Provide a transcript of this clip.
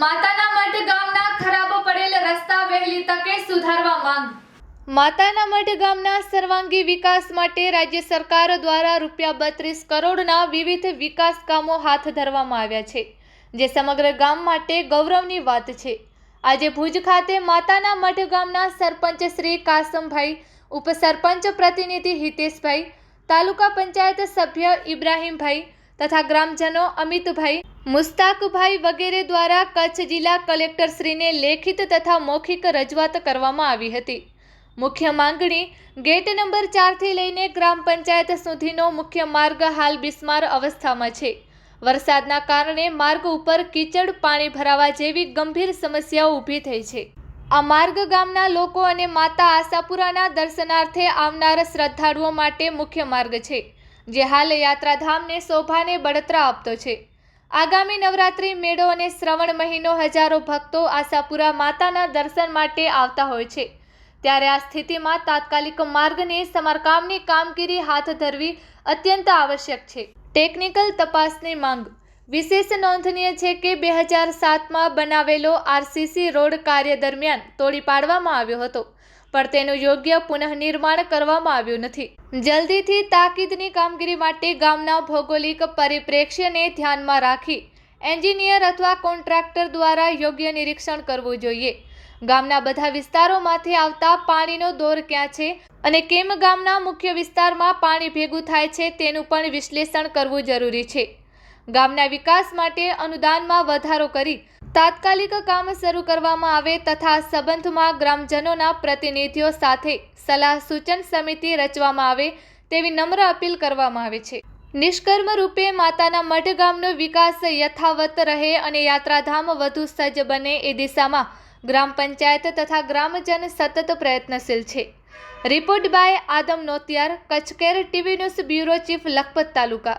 માતાના મઠ ગામના ખરાબ પડેલ રસ્તા વહેલી તકે સુધારવા માંગ. માતાના મઠ ગામના સર્વાંગી વિકાસ માટે રાજ્ય સરકાર દ્વારા રૂપિયા બત્રીસ કરોડના વિવિધ વિકાસ હાથ ધરવામાં આવ્યા છે, જે સમગ્ર ગામ માટે ગૌરવની વાત છે. આજે ભુજ ખાતે માતાના મઠ ગામના સરપંચ શ્રી કાસમભાઈ, ઉપસરપંચ પ્રતિનિધિ હિતેશભાઈ, તાલુકા પંચાયત સભ્ય ઇબ્રાહીમભાઈ તથા ગ્રામજનો અમિતભાઈ મુસ્તાકભાઈ વગેરે દ્વારા કચ્છ જિલ્લા કલેક્ટરશ્રીને લેખિત તથા મૌખિક રજૂઆત કરવામાં આવી હતી. મુખ્ય માંગણી, ગેટ નંબર ચારથી લઈને ગ્રામ પંચાયત સુધીનો મુખ્ય માર્ગ હાલ બિસ્માર અવસ્થામાં છે. વરસાદના કારણે માર્ગ ઉપર કીચડ પાણી ભરાવા જેવી ગંભીર સમસ્યાઓ ઊભી થઈ છે. આ માર્ગ ગામના લોકો અને માતા આશાપુરાના દર્શનાર્થે આવનાર શ્રદ્ધાળુઓ માટે મુખ્ય માર્ગ છે, જે હાલ યાત્રાધામને શોભાને બળતરા આપતો છે. આગામી નવરાત્રિ મેળો અને શ્રવણ મહિનો હજારો ભક્તો આશાપુરા માતાના દર્શન માટે આવતા હોય છે. ત્યારે આ સ્થિતિમાં તાત્કાલિક માર્ગને સમારકામની કામગીરી હાથ ધરવી અત્યંત આવશ્યક છે. ટેકનિકલ તપાસની માંગ. વિશેષ નોંધનીય છે કે બે હજાર સાતમાં બનાવેલો આરસીસી રોડ કાર્ય દરમિયાન તોડી પાડવામાં આવ્યો હતો. પણ તેનું યોગ્ય પુનઃનિર્માણ કરવામાં આવ્યું નથી. જલ્દીથી તાકીદની કામગીરી માટે ગામના ભૌગોલિક પરિપ્રેક્ષ્યને ધ્યાનમાં રાખી એન્જિનિયર અથવા કોન્ટ્રાક્ટર દ્વારા યોગ્ય નિરીક્ષણ કરવું જોઈએ. ગામના બધા વિસ્તારોમાંથી આવતા પાણીનો દોર ક્યાં છે અને કેમ ગામના મુખ્ય વિસ્તારમાં પાણી ભેગું થાય છે તેનું પણ વિશ્લેષણ કરવું જરૂરી છે. ગામના વિકાસ માટે અનુદાનમાં વધારો કરી તાત્કાલિક કામ શરૂ કરવામાં આવે તથા સંબંધમાં ગ્રામજનોના પ્રતિનિધિઓ સાથે સલાહ સૂચન સમિતિ રચવામાં આવે તેવી નમ્ર અપીલ કરવામાં આવે છે. નિષ્કર્મ રૂપે માતાના મઢ ગામનો વિકાસ યથાવત રહે અને યાત્રાધામ વધુ સજ્જ બને એ દિશામાં ગ્રામ પંચાયત તથા ગ્રામજન સતત પ્રયત્નશીલ છે. Report by Adam Notiyar Kutch care TV news bureau chief Lakhpat taluka.